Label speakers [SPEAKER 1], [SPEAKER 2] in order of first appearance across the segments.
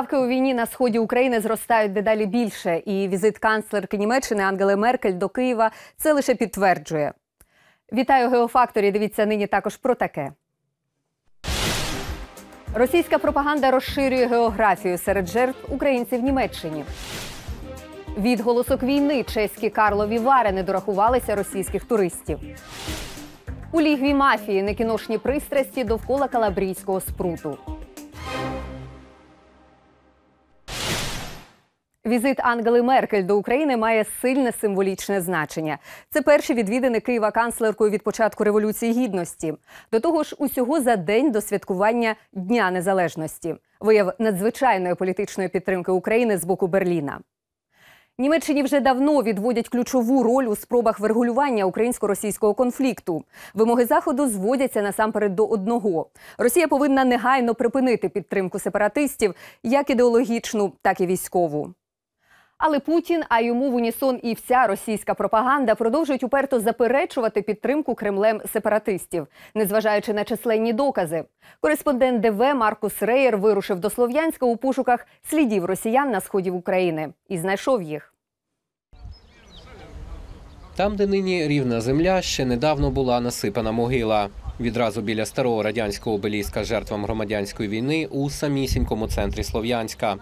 [SPEAKER 1] Ставки у війні на сході України зростають дедалі більше, і візит канцлерки Німеччини Ангели Меркель до Києва це лише підтверджує. Вітаю Геофакторі. Дивіться нині також про таке. Російська пропаганда розширює географію серед жертв українців в Німеччині. Відголосок війни чеські Карлові Вари не дорахувалися російських туристів. У лігві мафії некіношні пристрасті довкола калабрійського спруту. Візит Ангели Меркель до України має сильне символічне значення. Це перші відвідини Києва канцлеркою від початку революції гідності. До того ж, усього за день до святкування Дня Незалежності, вияв надзвичайної політичної підтримки України з боку Берліна. Німеччині вже давно відводять ключову роль у спробах врегулювання українсько-російського конфлікту. Вимоги заходу зводяться насамперед до одного: Росія повинна негайно припинити підтримку сепаратистів, як ідеологічну, так і військову. Але Путін, а йому в унісон і вся російська пропаганда продовжують уперто заперечувати підтримку Кремлем сепаратистів, незважаючи на численні докази. Кореспондент ДВ Маркус Реєр вирушив до Слов'янська у пошуках слідів росіян на сході України і знайшов їх.
[SPEAKER 2] Там, де нині рівна земля, ще недавно була насипана могила. Відразу біля старого радянського обеліска жертвам громадянської війни у самісінькому центрі Слов'янська.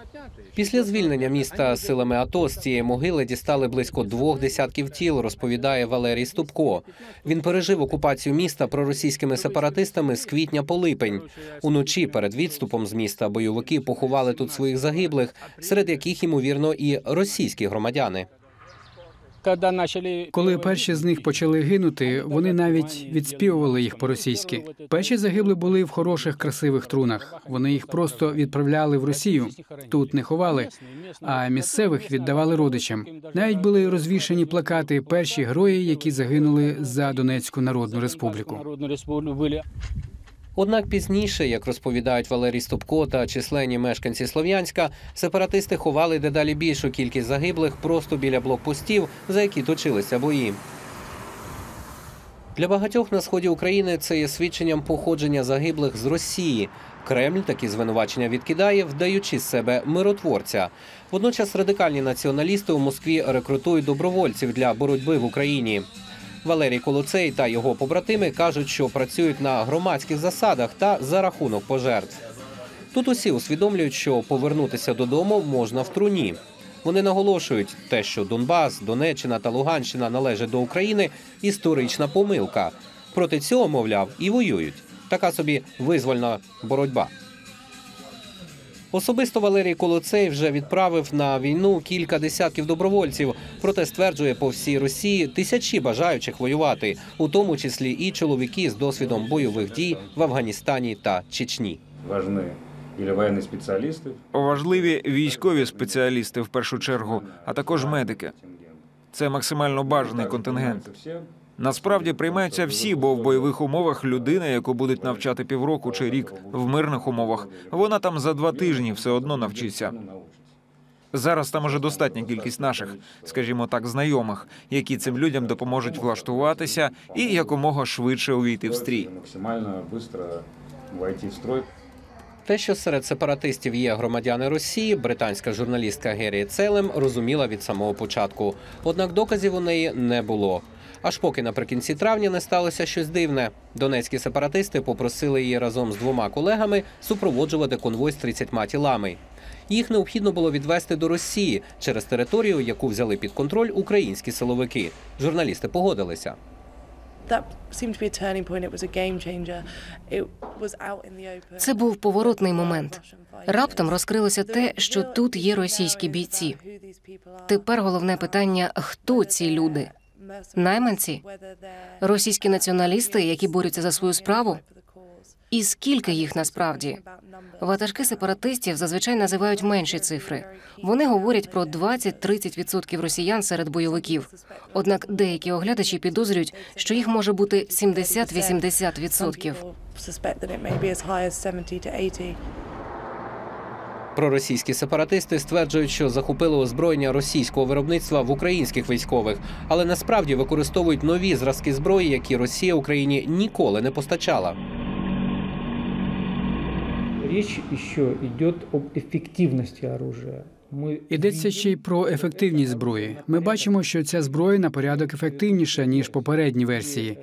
[SPEAKER 2] Після звільнення міста силами АТО з цієї могили дістали близько двох десятків тіл, розповідає Валерій Ступко. Він пережив окупацію міста проросійськими сепаратистами з квітня по липень. Уночі перед відступом з міста бойовики поховали тут своїх загиблих, серед яких ймовірно і російські громадяни.
[SPEAKER 3] Коли перші з них почали гинути, вони навіть відспівували їх по-російськи. Перші загибли були в хороших, красивих трунах. Вони їх просто відправляли в Росію. Тут не ховали, а місцевих віддавали родичам. Навіть були розвішені плакати перші герої, які загинули за Донецьку Народну Республіку.
[SPEAKER 2] Однак пізніше, як розповідають Валерій Ступко та численні мешканці Слов'янська, сепаратисти ховали дедалі більшу кількість загиблих просто біля блокпостів, за які точилися бої. Для багатьох на сході України це є свідченням походження загиблих з Росії. Кремль такі звинувачення відкидає, вдаючи з себе миротворця. Водночас радикальні націоналісти у Москві рекрутують добровольців для боротьби в Україні. Валерій Колоцей та його побратими кажуть, що працюють на громадських засадах та за рахунок пожертв. Тут усі усвідомлюють, що повернутися додому можна в труні. Вони наголошують, те, що Донбас, Донеччина та Луганщина належать до України історична помилка. Проти цього, мовляв, і воюють. Така собі визвольна боротьба. Особисто Валерій Колоцей вже відправив на війну кілька десятків добровольців. Проте стверджує, по всій Росії тисячі бажаючих воювати, у тому числі і чоловіки з досвідом бойових дій в Афганістані та Чечні.
[SPEAKER 4] важны или военные специалисты.
[SPEAKER 5] Важливі військові спеціалісти в першу чергу, а також медики. Це максимально бажаний контингент. Насправді приймаються всі, бо в бойових умовах людина, яку будуть навчати півроку чи рік в мирних умовах, вона там за два тижні все одно навчиться. Зараз там уже достатня кількість наших, скажімо так, знайомих, які цим людям допоможуть влаштуватися і якомога швидше увійти в стрій.
[SPEAKER 4] Максимально быстро войти в строй.
[SPEAKER 2] Те, що серед сепаратистів є громадяни Росії, британська журналістка Герія Целем розуміла від самого початку. Однак доказів у неї не було. Аж поки наприкінці травня не сталося щось дивне. Донецькі сепаратисти попросили її разом з двома колегами супроводжувати конвой з 30 тілами. Їх необхідно було відвести до Росії через територію, яку взяли під контроль українські силовики. Журналісти погодилися.
[SPEAKER 6] Це був поворотний момент. Раптом розкрилося те, що тут є російські бійці. Тепер головне питання: хто ці люди? Найманці? Російські націоналісти, які борються за свою справу? І скільки їх насправді? Ватажки сепаратистів зазвичай називають менші цифри. Вони говорять про 20-30% росіян серед бойовиків. Однак деякі оглядачі підозрюють, що їх може бути 70-80%.
[SPEAKER 2] Проросійські сепаратисти стверджують, що захопили озброєння російського виробництва в українських військових, але насправді використовують нові зразки зброї, які Росія Україні ніколи не постачала.
[SPEAKER 7] Річ, що йде об ефективності оружия. Мы
[SPEAKER 3] Йдеться ще й про ефективність зброї. Ми бачимо, що ця зброя на порядок ефективніша ніж попередні версії.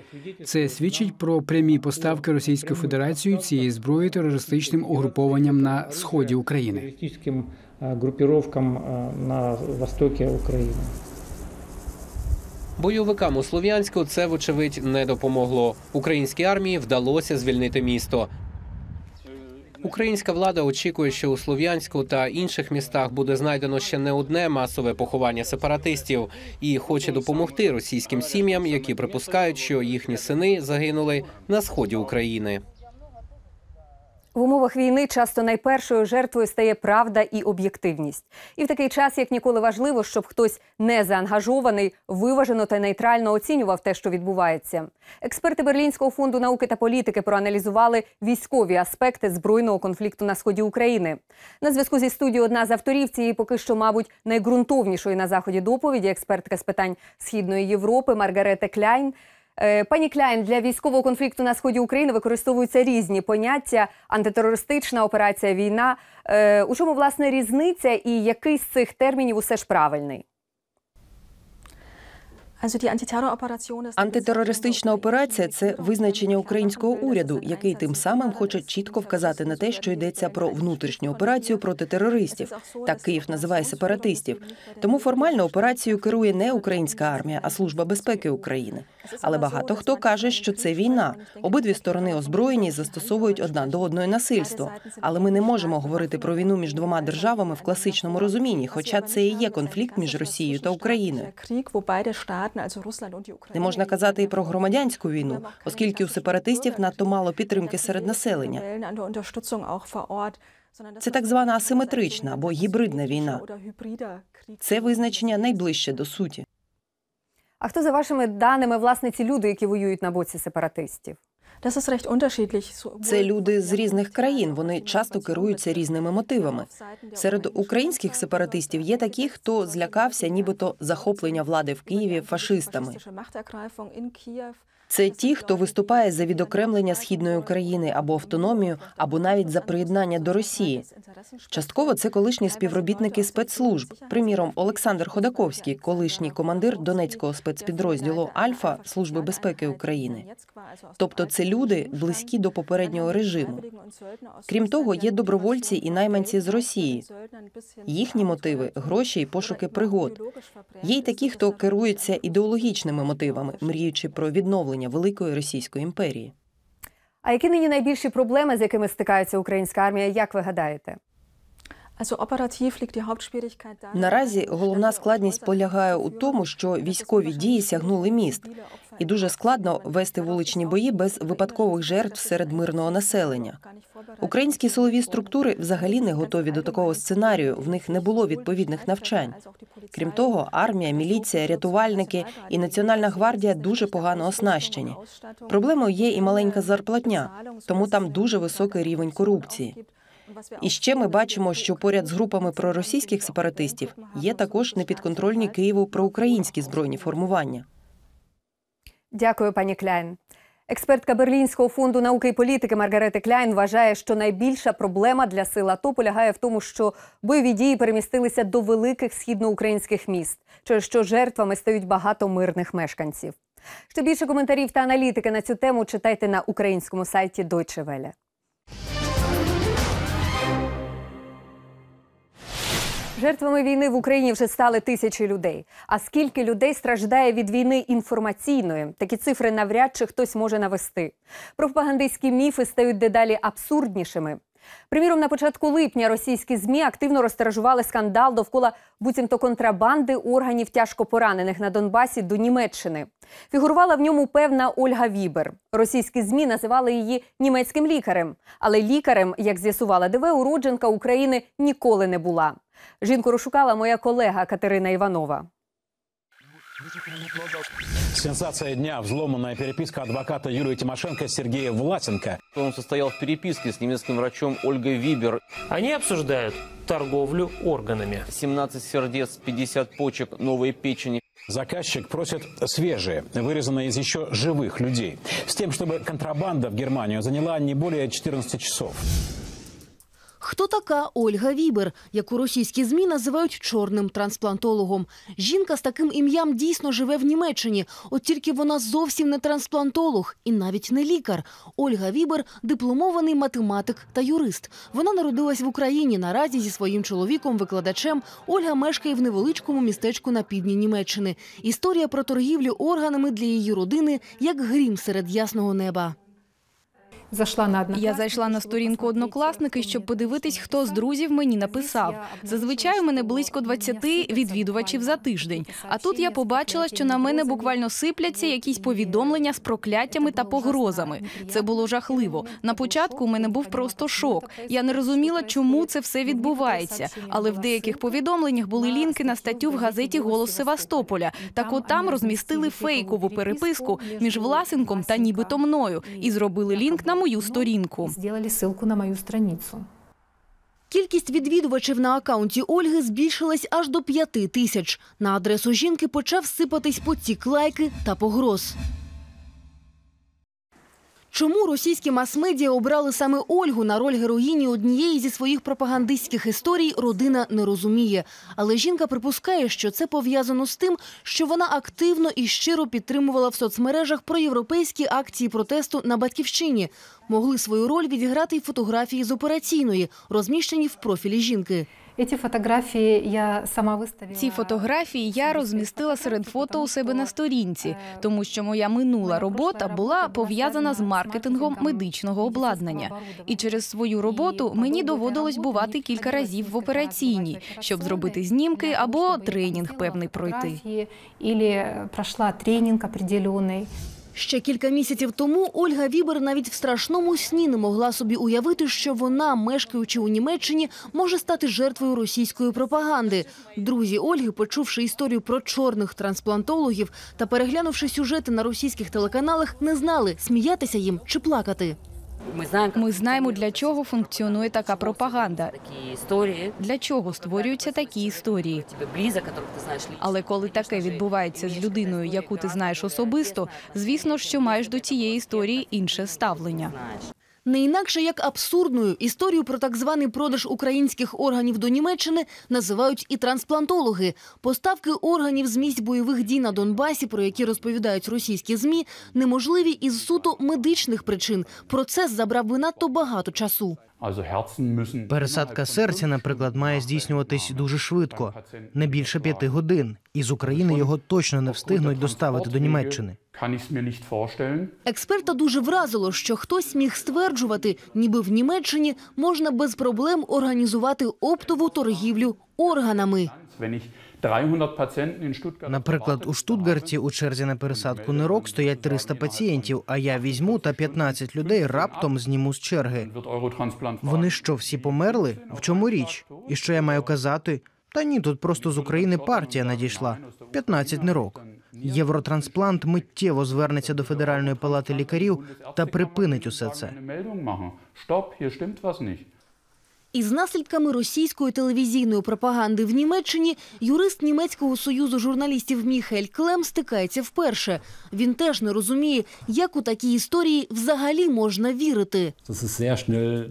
[SPEAKER 3] Це свідчить про прямі поставки Російською Федерацією цієї зброї терористичним угрупованням на сході України.
[SPEAKER 7] террористическим э, группировкам э, на востоке Украины.
[SPEAKER 2] Бойовикам у Слов'янську це, вочевидь, не допомогло. Українській армії вдалося звільнити місто. Українська влада очікує, що у Слов'янську та інших містах буде знайдено ще не одне масове поховання сепаратистів, і хоче допомогти російським сім'ям, які припускають, що їхні сини загинули на сході України.
[SPEAKER 1] В умовах війни часто найпершою жертвою стає правда і об'єктивність. І в такий час, як ніколи важливо, щоб хтось не заангажований, виважено та нейтрально оцінював те, що відбувається. Експерти Берлінського фонду науки та політики проаналізували військові аспекти збройного конфлікту на сході України. На зв'язку зі студією одна з авторів цієї поки що, мабуть, найґрунтовнішої на заході доповіді, експертка з питань східної Європи Маргарета Кляйн. Е, Пані Кляйн, для військового конфлікту на сході України використовуються різні поняття: антитерористична операція, війна. Е, У чому власне різниця і який з цих термінів усе ж правильний?
[SPEAKER 8] Антитерористична операція це визначення українського уряду, який тим самим хоче чітко вказати на те, що йдеться про внутрішню операцію проти терористів. Так Київ називає сепаратистів. Тому формально операцією керує не українська армія, а служба безпеки України. Але багато хто каже, що це війна. Обидві сторони озброєні застосовують одна до одної насильство. Але ми не можемо говорити про війну між двома державами в класичному розумінні, хоча це і є конфлікт між Росією та Україною. Не можна казати і про громадянську війну, оскільки у сепаратистів надто мало підтримки серед населення. Це так звана асиметрична або гібридна війна. Це визначення найближче до суті.
[SPEAKER 1] А хто за вашими даними власне ці люди, які воюють на боці сепаратистів?
[SPEAKER 8] Це люди з різних країн. Вони часто керуються різними мотивами. Серед українських сепаратистів є такі, хто злякався, нібито захоплення влади в Києві фашистами. Це ті, хто виступає за відокремлення східної України або автономію, або навіть за приєднання до Росії. Частково це колишні співробітники спецслужб. Приміром, Олександр Ходаковський, колишній командир Донецького спецпідрозділу Альфа Служби безпеки України. Тобто, це люди близькі до попереднього режиму. Крім того, є добровольці і найманці з Росії. Їхні мотиви гроші і пошуки пригод. Є й такі, хто керується ідеологічними мотивами, мріючи про відновлення великої російської імперії.
[SPEAKER 1] А які нині найбільші проблеми, з якими стикається українська армія, як ви гадаєте?
[SPEAKER 8] Наразі головна складність полягає у тому, що військові дії сягнули міст, і дуже складно вести вуличні бої без випадкових жертв серед мирного населення. Українські силові структури взагалі не готові до такого сценарію. В них не було відповідних навчань. Крім того, армія, міліція, рятувальники і національна гвардія дуже погано оснащені. Проблемою є і маленька зарплатня, тому там дуже високий рівень корупції. І ще ми бачимо, що поряд з групами проросійських сепаратистів є також непідконтрольні Києву проукраїнські збройні формування.
[SPEAKER 1] Дякую, пані Кляйн. Експертка Берлінського фонду науки і політики Маргарета Кляйн вважає, що найбільша проблема для сил АТО полягає в тому, що бойові дії перемістилися до великих східноукраїнських міст, через що жертвами стають багато мирних мешканців. Ще більше коментарів та аналітики на цю тему читайте на українському сайті Deutsche Welle. Жертвами війни в Україні вже стали тисячі людей. А скільки людей страждає від війни інформаційної? Такі цифри навряд чи хтось може навести. Пропагандистські міфи стають дедалі абсурднішими. Приміром, на початку липня російські змі активно розтиражували скандал довкола буцімто контрабанди органів тяжко поранених на Донбасі до Німеччини. Фігурувала в ньому певна Ольга Вібер. Російські змі називали її німецьким лікарем. Але лікарем, як з'ясувала ДВ, уродженка України ніколи не була. Жінку розшукала моя колега Катерина Іванова.
[SPEAKER 9] Сенсация дня. Взломанная переписка адвоката Юлии Тимошенко с Сергеем Власенко.
[SPEAKER 10] Он состоял в переписке с немецким врачом Ольгой Вибер.
[SPEAKER 11] Они обсуждают торговлю органами.
[SPEAKER 10] 17 сердец, 50 почек, новые печени.
[SPEAKER 9] Заказчик просит свежие, вырезанные из еще живых людей. С тем, чтобы контрабанда в Германию заняла не более 14 часов.
[SPEAKER 12] Хто така Ольга Вібер, яку російські змі називають чорним трансплантологом? Жінка з таким ім'ям дійсно живе в Німеччині, от тільки вона зовсім не трансплантолог і навіть не лікар. Ольга Вібер дипломований математик та юрист. Вона народилась в Україні. Наразі зі своїм чоловіком, викладачем, Ольга мешкає в невеличкому містечку на півдні Німеччини. Історія про торгівлю органами для її родини як грім серед ясного неба.
[SPEAKER 13] Я зайшла на сторінку однокласники, щоб подивитись, хто з друзів мені написав. Зазвичай у мене близько 20 відвідувачів за тиждень. А тут я побачила, що на мене буквально сипляться якісь повідомлення з прокляттями та погрозами. Це було жахливо. На початку у мене був просто шок. Я не розуміла, чому це все відбувається. Але в деяких повідомленнях були лінки на статтю в газеті Голос Севастополя. Так от там розмістили фейкову переписку між Власенком та нібито мною і зробили лінк на мою сторінку.
[SPEAKER 14] Зробили ссылку на мою страницу.
[SPEAKER 12] Кількість відвідувачів на акаунті Ольги збільшилась аж до п'яти тисяч. На адресу жінки почав сипатись потік лайки та погроз. Чому російські мас-медіа обрали саме Ольгу на роль героїні однієї зі своїх пропагандистських історій, родина не розуміє. Але жінка припускає, що це пов'язано з тим, що вона активно і щиро підтримувала в соцмережах проєвропейські акції протесту на батьківщині. Могли свою роль відіграти й фотографії з операційної, розміщені в профілі жінки.
[SPEAKER 14] Эти фотографии я сама выставила.
[SPEAKER 13] Ці фотографії я розмістила серед фото у себе на сторінці, тому що моя минула робота була пов'язана з маркетингом медичного обладнання. І через свою роботу мені доводилось бувати кілька разів в операційній, щоб зробити знімки або тренінг певний пройти.
[SPEAKER 14] Или прошла тренинг определенный.
[SPEAKER 12] Ще кілька місяців тому Ольга Вібер навіть в страшному сні не могла собі уявити, що вона, мешкаючи у Німеччині, може стати жертвою російської пропаганди. Друзі Ольги, почувши історію про чорних трансплантологів та переглянувши сюжети на російських телеканалах, не знали, сміятися їм чи плакати.
[SPEAKER 13] Ми знаємо, для чого функціонує така пропаганда. Для чого створюються такі історії. Але коли таке відбувається з людиною, яку ти знаєш особисто, звісно, що маєш до цієї історії інше ставлення.
[SPEAKER 12] Не інакше як абсурдною історію про так званий продаж українських органів до Німеччини називають і трансплантологи. Поставки органів з місць бойових дій на Донбасі, про які розповідають російські змі, неможливі із суто медичних причин. Процес забрав би надто багато часу.
[SPEAKER 15] Пересадка серця, наприклад, має здійснюватись дуже швидко, не більше п'яти годин. Із України його точно не встигнуть доставити до Німеччини.
[SPEAKER 12] Експерта дуже вразило, що хтось міг стверджувати, ніби в Німеччині можна без проблем організувати оптову торгівлю органами.
[SPEAKER 15] Наприклад, у Штутгарті у черзі на пересадку нирок стоять 300 пацієнтів, а я візьму та 15 людей раптом зніму з черги. Вони що, всі померли? В чому річ? І що я маю казати? Та ні, тут просто з України партія надійшла. 15 нирок. Євротрансплант миттєво звернеться до Федеральної палати лікарів та припинить усе це.
[SPEAKER 12] Із наслідками російської телевізійної пропаганди в Німеччині юрист німецького союзу журналістів Міхель Клем стикається вперше. Він теж не розуміє, як у такі історії взагалі можна вірити.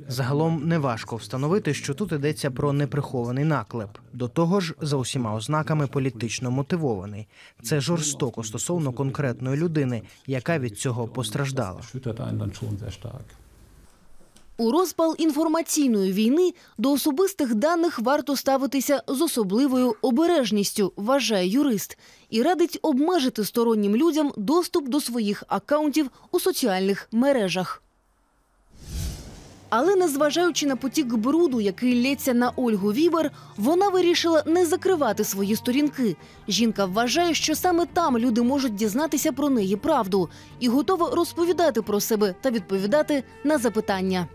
[SPEAKER 15] Загалом неважко встановити, що тут йдеться про неприхований наклеп. До того ж, за усіма ознаками політично мотивований. Це жорстоко стосовно конкретної людини, яка від цього постраждала.
[SPEAKER 12] У розпал інформаційної війни до особистих даних варто ставитися з особливою обережністю, вважає юрист, і радить обмежити стороннім людям доступ до своїх акаунтів у соціальних мережах. Але незважаючи на потік бруду, який лється на Ольгу Вібер, вона вирішила не закривати свої сторінки. Жінка вважає, що саме там люди можуть дізнатися про неї правду і готова розповідати про себе та відповідати на запитання.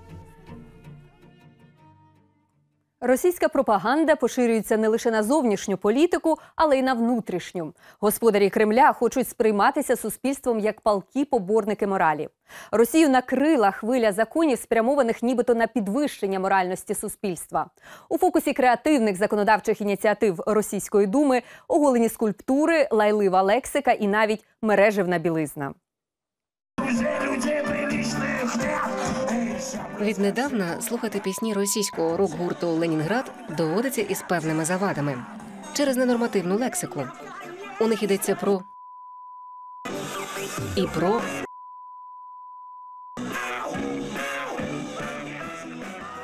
[SPEAKER 1] Російська пропаганда поширюється не лише на зовнішню політику, але й на внутрішню. Господарі Кремля хочуть сприйматися суспільством як палкі поборники моралі. Росію накрила хвиля законів, спрямованих нібито на підвищення моральності суспільства. У фокусі креативних законодавчих ініціатив Російської думи оголені скульптури, лайлива лексика і навіть мережевна білизна.
[SPEAKER 6] Віднедавна слухати пісні російського рок-гурту Ленінград доводиться із певними завадами через ненормативну лексику. У них йдеться про і про.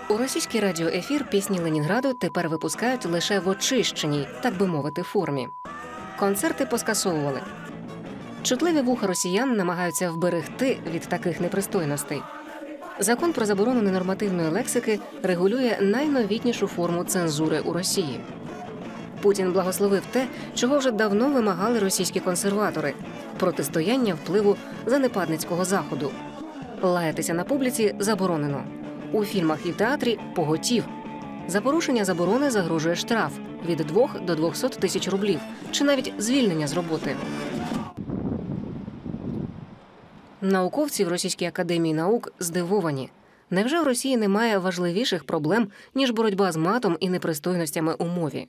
[SPEAKER 6] У російський радіоефір пісні Ленінграду тепер випускають лише в очищеній, так би мовити, формі. Концерти поскасовували. Чутливі вуха росіян намагаються вберегти від таких непристойностей. Закон про заборону ненормативної лексики регулює найновітнішу форму цензури у Росії. Путін благословив те, чого вже давно вимагали російські консерватори протистояння впливу занепадницького заходу. Лаятися на публіці заборонено. У фільмах і театрі поготів. За порушення заборони загрожує штраф від 2 до 200 тисяч рублів чи навіть звільнення з роботи. Науковці в Російській академії наук здивовані. Невже в Росії немає важливіших проблем ніж боротьба з матом і непристойностями у мові?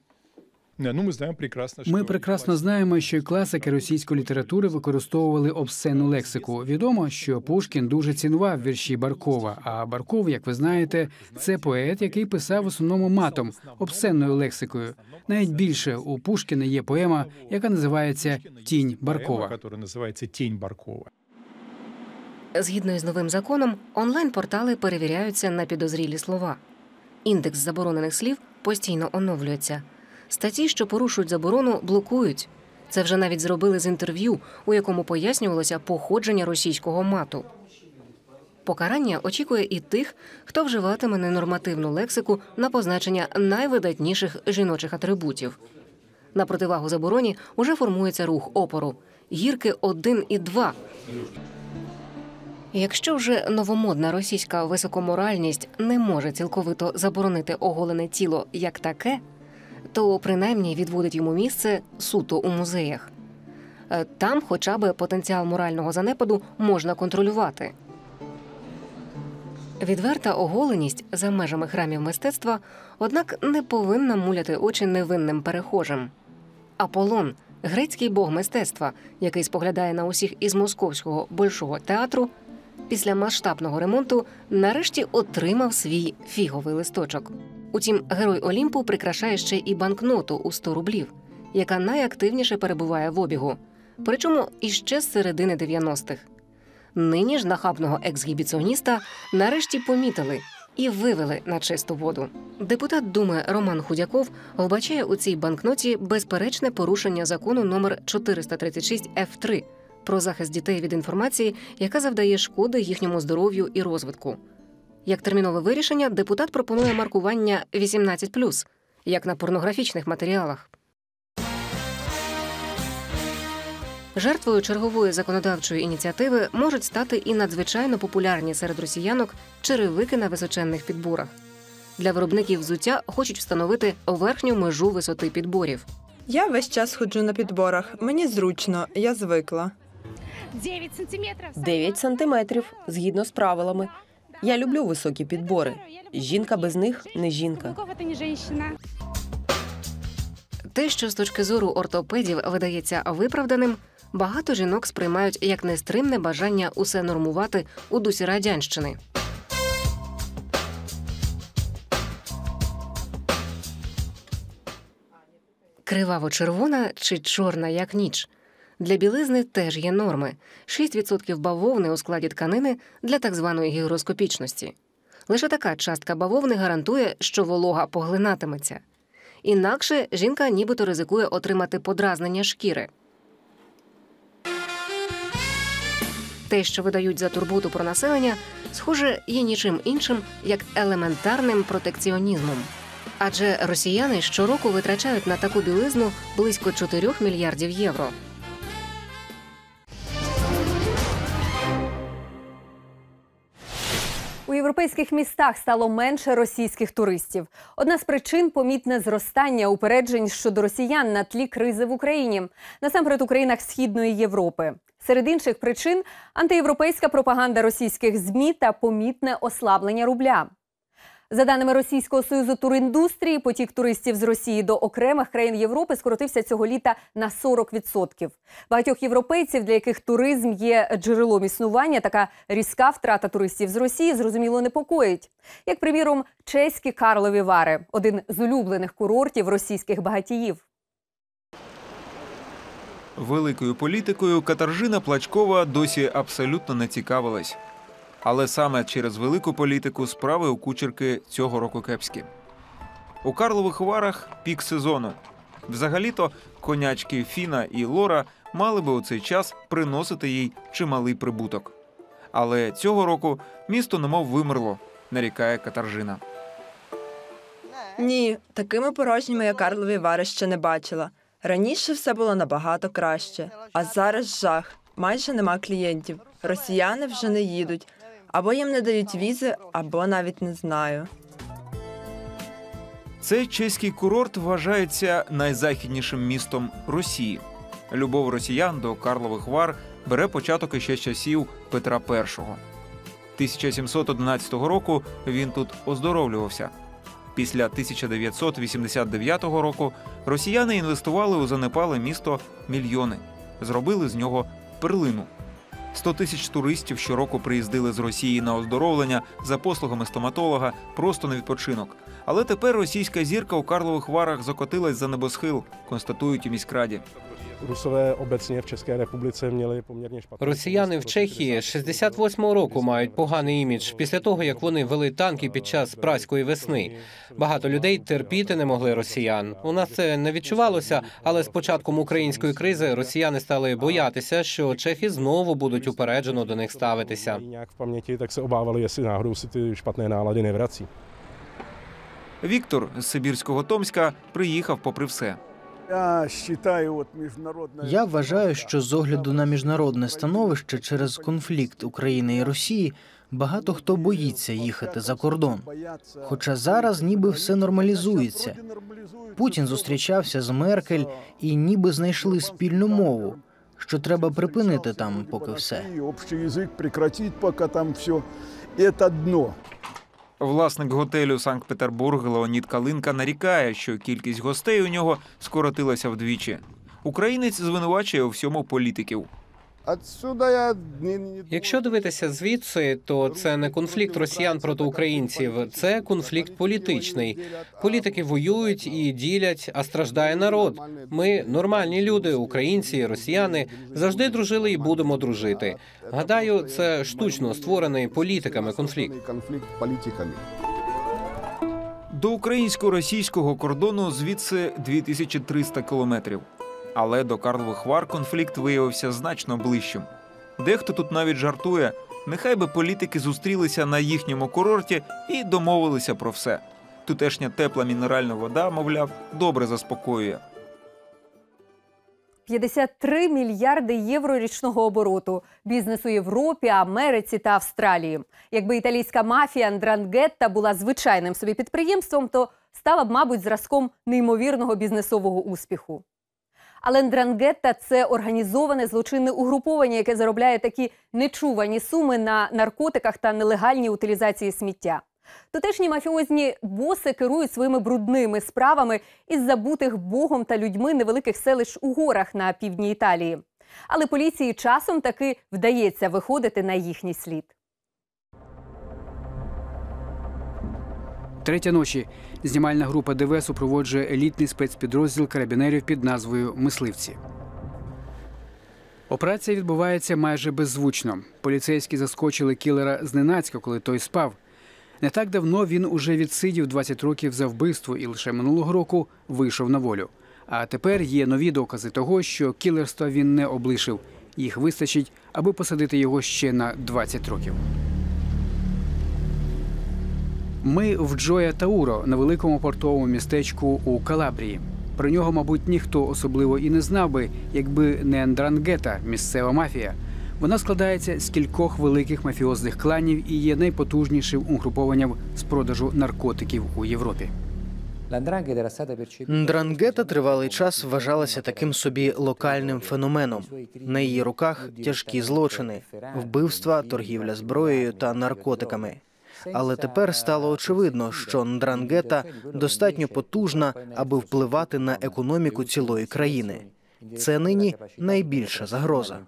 [SPEAKER 3] Ми прекрасно знаємо, що й класики російської літератури використовували обсценну лексику. Відомо, що Пушкін дуже цінував вірші Баркова. А Барков, як ви знаєте, це поет, який писав в основному матом, обсценною лексикою. Навіть більше у Пушкіна є поема, яка називається Тінь Баркова.
[SPEAKER 16] називається Тінь Баркова.
[SPEAKER 6] Згідно із новим законом, онлайн-портали перевіряються на підозрілі слова. Індекс заборонених слів постійно оновлюється. Статті, що порушують заборону, блокують. Це вже навіть зробили з інтерв'ю, у якому пояснювалося походження російського мату. Покарання очікує і тих, хто вживатиме ненормативну лексику на позначення найвидатніших жіночих атрибутів. На противагу забороні уже формується рух опору гірки 1 і 2. Якщо вже новомодна російська високоморальність не може цілковито заборонити оголене тіло як таке, то принаймні відводить йому місце суто у музеях. Е, Там, хоча б потенціал морального занепаду можна контролювати. Відверта оголеність за межами храмів мистецтва, однак, не повинна муляти очі невинним перехожим. Аполлон грецький бог мистецтва, який споглядає на усіх із московського большого театру, після масштабного ремонту нарешті отримав свій фіговий листочок. Утім, герой Олімпу прикрашає ще і банкноту у 100 рублів, яка найактивніше перебуває в обігу, причому іще з середини 90-х. Нині ж нахабного ексгібіціоніста нарешті помітили і вивели на чисту воду. Депутат Думи Роман Худяков вбачає у цій банкноті безперечне порушення закону номер 436 Ф3 про захист дітей від інформації, яка завдає шкоди їхньому здоров'ю і розвитку. Як термінове вирішення, депутат пропонує маркування 18+, як на порнографічних матеріалах. Жертвою чергової законодавчої ініціативи можуть стати і надзвичайно популярні серед росіянок черевики на височенних підборах. Для виробників взуття хочуть встановити верхню межу висоти підборів.
[SPEAKER 17] Я весь час ходжу на підборах. Мені зручно, я звикла.
[SPEAKER 18] 9 сантиметров.
[SPEAKER 8] 9 сантиметрів згідно з правилами. Я люблю високі підбори. Жінка без них не жінка.
[SPEAKER 6] Те, що з точки зору ортопедів видається виправданим, багато жінок сприймають як нестримне бажання усе нормувати у дусі радянщини. Криваво-червона чи чорна як ніч. Для білизни теж є норми: 6% бавовни у складі тканини для так званої гігроскопічності. Лише така частка бавовни гарантує, що волога поглинатиметься. Інакше жінка нібито ризикує отримати подразнення шкіри. Те, що видають за турботу про населення, схоже, є нічим іншим, як елементарним протекціонізмом. Адже росіяни щороку витрачають на таку білизну близько 4 мільярдів євро.
[SPEAKER 1] Європейських містах стало менше російських туристів. Одна з причин помітне зростання упереджень щодо росіян на тлі кризи в Україні, насамперед у країнах Східної Європи. Серед інших причин антиєвропейська пропаганда російських змі та помітне ослаблення рубля. За даними Російського союзу туріндустрії, потік туристів з Росії до окремих країн Європи скоротився цього літа на 40%. Багатьох європейців, для яких туризм є джерелом існування, така різка втрата туристів з Росії зрозуміло непокоїть. Як приміром, чеські Карлові Вари один з улюблених курортів російських багатіїв.
[SPEAKER 5] Великою політикою Катаржина Плачкова досі абсолютно не цікавилась. Але саме через велику політику справи у кучерки цього року кепські. У Карлових Варах пік сезону. Взагалі-то конячки Фіна і Лора мали би у цей час приносити їй чималий прибуток. Але цього року місто немов вимерло, нарікає Катаржина.
[SPEAKER 17] Ні, такими порожніми я Карлові Вари ще не бачила. Раніше все було набагато краще, а зараз жах. Майже нема клієнтів. Росіяни вже не їдуть. Або їм не дають візи, або навіть не знаю.
[SPEAKER 5] Цей чеський курорт вважається найзахіднішим містом Росії. Любов росіян до Карлових Вар бере початок іще з часів Петра І. 1711 року він тут оздоровлювався. Після 1989 року росіяни інвестували у занепале місто мільйони, зробили з нього перлину. 100 тисяч туристів щороку приїздили з Росії на оздоровлення за послугами стоматолога просто на відпочинок. Але тепер російська зірка у Карлових Варах закотилась за небосхил, констатують у міськраді.
[SPEAKER 16] Rusové obecně v České republice měli poměrně špatnou
[SPEAKER 2] Росіяни в Чехії з 68-го року мають поганий імідж після того, як вони вели танки під час праської весни. Багато людей терпіти не могли росіян. У нас це не відчувалося, але з початком української кризи росіяни стали боятися, що чехи знову будуть упереджено до них ставитися.
[SPEAKER 16] nějak v paměti, tak se obávali, jestli náhodou si ty špatné nálady nevrací.
[SPEAKER 5] Віктор з Сибірського Томська приїхав попри все.
[SPEAKER 15] Я вважаю, що з огляду на міжнародне становище через конфлікт України і Росії багато хто боїться їхати за кордон. Хоча зараз ніби все нормалізується. Путін зустрічався з Меркель і ніби знайшли спільну мову, що треба припинити там поки все.
[SPEAKER 19] Общий язык прекратить, пока там все. Это дно.
[SPEAKER 5] Власник готелю Санкт-Петербург Леонід Калинка нарікає, що кількість гостей у нього скоротилася вдвічі. Українець звинувачує у всьому політиків.
[SPEAKER 2] Якщо дивитися звідси, то це не конфлікт росіян проти українців, це конфлікт політичний. Політики воюють і ділять, а страждає народ. Ми нормальні люди, українці, росіяни, завжди дружили і будемо дружити. Гадаю, це штучно створений політиками конфлікт.
[SPEAKER 19] політиками.
[SPEAKER 5] До українсько-російського кордону звідси 2300 кілометрів. Але до Карлових Вар конфлікт виявився значно ближчим. Дехто тут навіть жартує, нехай би політики зустрілися на їхньому курорті і домовилися про все. Тутешня тепла мінеральна вода, мовляв, добре заспокоює.
[SPEAKER 1] 53 мільярди євро річного обороту бізнес у Європі, Америці та Австралії. Якби італійська мафія Андрангетта була звичайним собі підприємством, то стала б, мабуть, зразком неймовірного бізнесового успіху. Але Ндрангетта – це організоване злочинне угруповання, яке заробляє такі нечувані суми на наркотиках та нелегальній утилізації сміття. Тутешні мафіозні боси керують своїми брудними справами із забутих богом та людьми невеликих селищ у горах на півдні Італії. Але поліції часом таки вдається виходити на їхній слід.
[SPEAKER 3] Третя ночі. Знімальна група ДВ супроводжує елітний спецпідрозділ карабінерів під назвою Мисливці. Операція відбувається майже беззвучно. Поліцейські заскочили кілера зненацька, коли той спав. Не так давно він уже відсидів 20 років за вбивство і лише минулого року вийшов на волю. А тепер є нові докази того, що кілерства він не облишив. Їх вистачить, аби посадити його ще на 20 років. Ми в Джоя Тауро на великому портовому містечку у Калабрії. Про нього, мабуть, ніхто особливо і не знав би, якби не Андрангета, місцева мафія. Вона складається з кількох великих мафіозних кланів і є найпотужнішим угрупованням з продажу наркотиків у Європі.
[SPEAKER 15] Ндрангета тривалий час вважалася таким собі локальним феноменом. На її руках тяжкі злочини, вбивства, торгівля зброєю та наркотиками. Але тепер стало очевидно, що Ндрангета достатньо потужна, аби впливати на економіку цілої країни. Це нині найбільша загроза.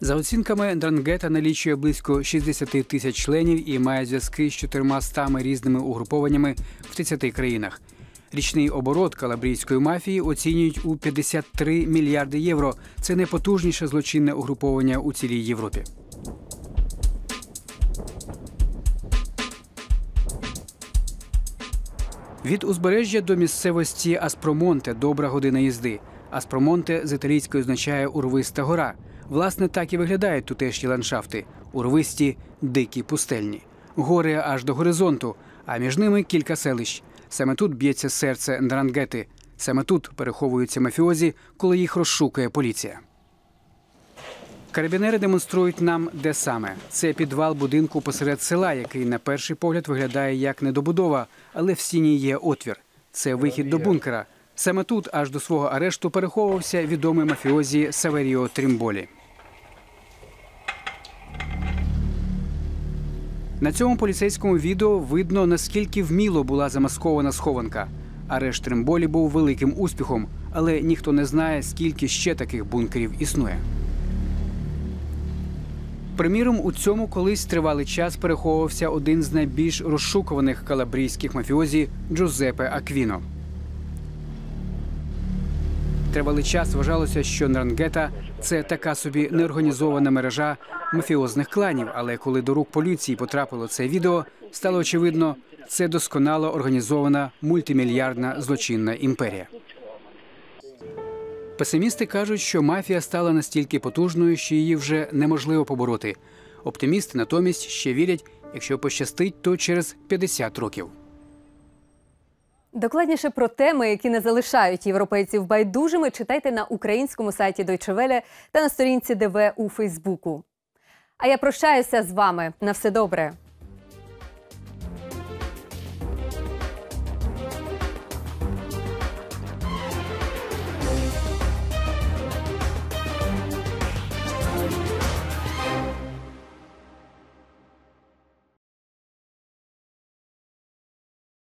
[SPEAKER 3] За оцінками, Ндрангета налічує близько 60 тисяч членів і має зв'язки з 400 різними угрупованнями в 30 країнах. Річний оборот калабрійської мафії оцінюють у 53 мільярди євро. Це найпотужніше злочинне угруповання у цілій Європі. Від узбережжя до місцевості Аспромонте добра година їзди. Аспромонте з італійської означає урвиста гора. Власне, так і виглядають тутешні ландшафти урвисті, дикі пустельні, гори аж до горизонту, а між ними кілька селищ. Саме тут б'ється серце Ндрангети. Саме тут переховуються мафіозі, коли їх розшукує поліція. Карабінери демонструють нам, де саме. Це підвал будинку посеред села, який на перший погляд виглядає як недобудова, але в стіні є отвір. Це вихід до бункера. Саме тут, аж до свого арешту, переховувався відомий мафіозі Саверіо Трімболі. На цьому поліцейському відео видно, наскільки вміло була замаскована схованка. Арешт Тримболі був великим успіхом, але ніхто не знає, скільки ще таких бункерів існує. Приміром, у цьому колись тривалий час переховувався один з найбільш розшукуваних калабрійських мафіозі Джузепе Аквіно. Тривалий час вважалося, що Нрангета це така собі неорганізована мережа мафіозних кланів. Але коли до рук поліції потрапило це відео, стало очевидно, це досконало організована мультимільярдна злочинна імперія. Песимісти кажуть, що мафія стала настільки потужною, що її вже неможливо побороти. Оптимісти натомість ще вірять, якщо пощастить, то через 50 років.
[SPEAKER 1] Докладніше про теми, які не залишають європейців байдужими, читайте на українському сайті Deutsche Welle та на сторінці ДВ у Фейсбуку. А я прощаюся з вами. На все добре.